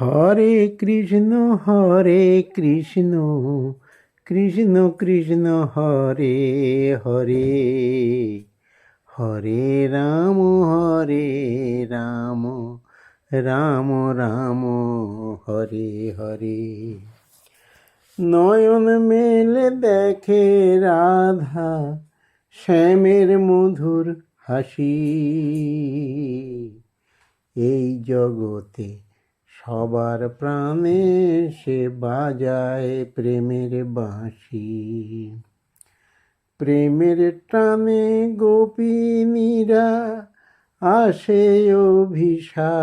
হরে কৃষ্ণ হরে কৃষ্ণ কৃষ্ণ কৃষ্ণ, হরে হরে হরে রাম হরে রাম রাম রাম, হরে হরে। নয়ন মেলে দেখে রাধা শ্যামের মধুর হাসি। এই জগতে সবার প্রাণে সে বাজায় প্রেমের বাঁশি। প্রেমের টানে গোপিনীরা আসে অভিসারে।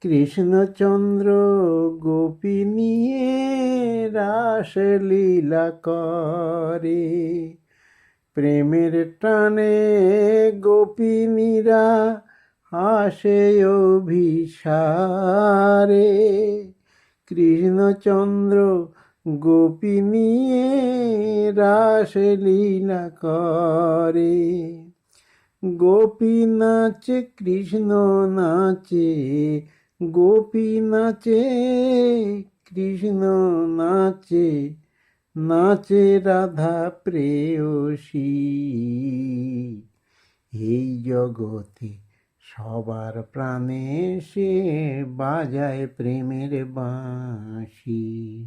কৃষ্ণচন্দ্র গোপী নিয়ে রাস লীলা করে। প্রেমের টানে গোপিনীরা আসে অভিসারে। কৃষ্ণচন্দ্র গোপী নিয়ে রাস লীলা করে। গোপী নাচে, কৃষ্ণ নাচে, গোপী নাচে, কৃষ্ণ নাচে নাচে রাধা প্রেয়সী। এই জগতে সবার প্রাণে সে বাজায় প্রেমের বাঁশি।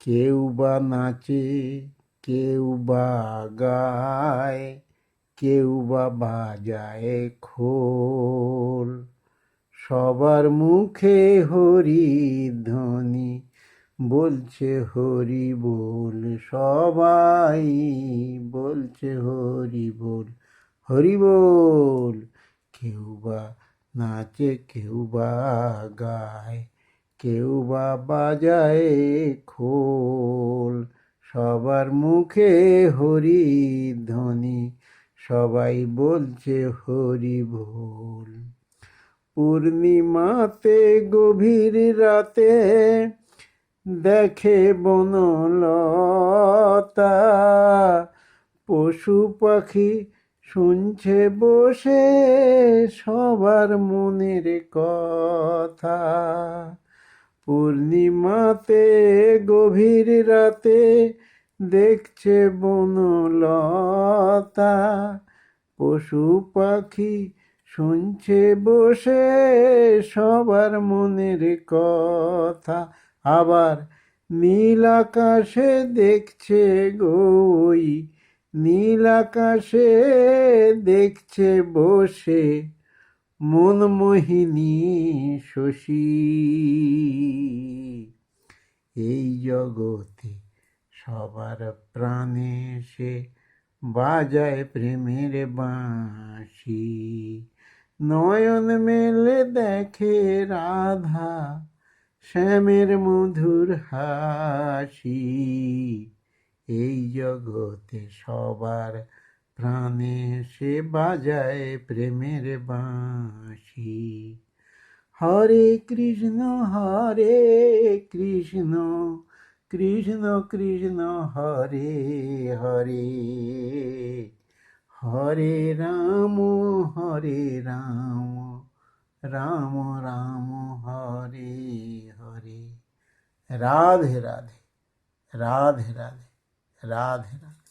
কেউ বা নাচে, কেউ বা গায়, কেউ বা বাজায় খোল। সবার মুখে হরি ধ্বনি, বলছে হরি বল, সবাই বলছে হরি বল হরি বল। কেউ বা নাচে কেউ বা গায় কেউ বা বাজায় খোল। সবার মুখে হরি ধ্বনি সবাই বলছে হরি বল পূর্ণিমাতে গভীর রাতে দেখে বনলতা, পশু পাখি শুনছে বসে সবার মনের কথা। পূর্ণিমাতে, গভীর রাতে দেখছে বনলতা। পশু পাখি শুনছে বসে সবার মনের কথা। আবার নীল আকাশে দেখছে গই নীল আকাশে দেখছে বসে মনমোহিনী শশী। এই জগতে সবার প্রাণে সে বাজায় প্রেমের বাঁশি। নয়ন মেলে দেখে রাধা শ্যামের মধুর হাসি। এই জগতে সবার প্রাণে সে বাজায় প্রেমের বাঁশি। হরে কৃষ্ণ হরে কৃষ্ণ কৃষ্ণ কৃষ্ণ, হরে হরে। হরে রাম হরে রাম রাম রাম, হরে হরে। রাধে রাধে রাধে রাধে। রাধে রাধে